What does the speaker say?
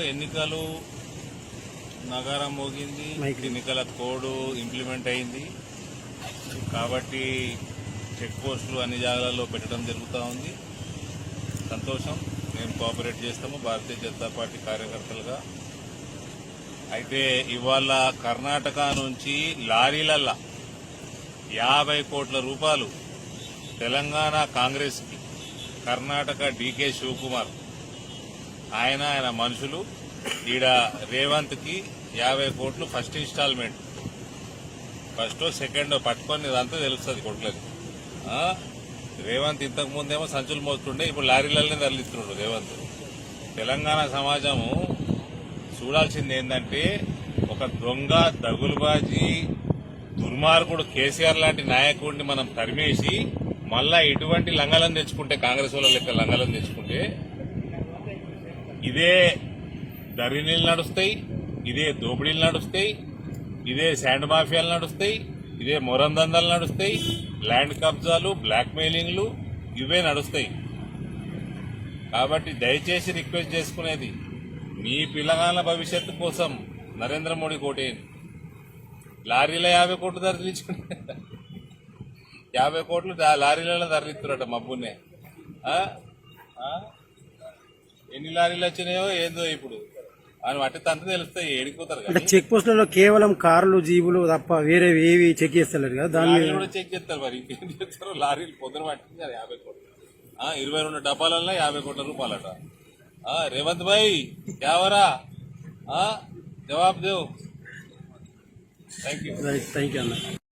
ఎన్నికలు నగారం మోగింది. ఎన్నికల కోడ్ ఇంప్లిమెంట్ అయింది. కాబట్టి చెక్ పోస్టులు అన్ని జాగాలలో పెట్టడం జరుగుతూ ఉంది. సంతోషం. మేము కోఆపరేట్ చేస్తాము. భారతీయ జనతా పార్టీ కార్యకర్తలుగా. అయితే ఇవాళ కర్ణాటక నుంచి లారీలల్లా యాభై కోట్ల రూపాయలు తెలంగాణ కాంగ్రెస్కి కర్ణాటక డీకే శివకుమార్ ఆయన ఆయన మనుషులు. ఈడ రేవంత్కి యాభై కోట్లు ఫస్ట్ ఇన్స్టాల్మెంట్. ఫస్ట్ సెకండ్ పట్టుకొని ఇదంతా తెలుస్తుంది కొట్లేదు. రేవంత్ ఇంతకు ముందేమో సంచులు మోస్తుండే ఇప్పుడు లారీలనే తరలిస్తున్నాడు రేవంత్. తెలంగాణ సమాజము చూడాల్సింది ఏంటంటే ఒక దొంగ దగులుబాజీ దుర్మార్గుడు కేసీఆర్ లాంటి నాయకుడిని మనం తరిమేసి మళ్ళా ఇటువంటి లంగలను తెచ్చుకుంటే కాంగ్రెస్ వాళ్ళ లెక్క లంగలను తెచ్చుకుంటే ఇదే ధరణీలు నడుస్తాయి ఇదే దోపిడీలు నడుస్తాయి ఇదే శాండ్ మాఫియాలు నడుస్తాయి ఇదే మొరందందాలు నడుస్తాయి ల్యాండ్ కబ్జాలు బ్లాక్మెయిలింగ్లు ఇవే నడుస్తాయి. కాబట్టి దయచేసి రిక్వెస్ట్ చేసుకునేది మీ పిల్లగాళ్ళ భవిష్యత్తు కోసం నరేంద్ర మోడీ కోటేయండి లారీలో యాభై కోట్లు తరలించుకుంటే యాభై కోట్లు లారీలలో తరలిస్తున్నారట మబ్బునే ఆ? ఎన్ని లారీలు వచ్చినాయో ఏందో ఇప్పుడు. అని వాటి తంత తెలుస్తాయి ఏడిపోతారు అంటే చెక్ పోస్టులలో కేవలం కార్లు జీబులు తప్ప వేరే ఏవి చెక్ చేస్తలేరు కదా? దాని లారీలు కూడా చెక్ చేస్తారు మరి. ఇంకేం చేస్తారు? లారీలు పొద్దున పట్టింది కదా యాభై కోట్లు. ఇరవై రెండు డబ్బాలల్లో యాభై కోట్ల రూపాయలట. ఆ, రేవంత్ భాయ్ యావరా జవాబు Dev. Thank you thank you అన్న.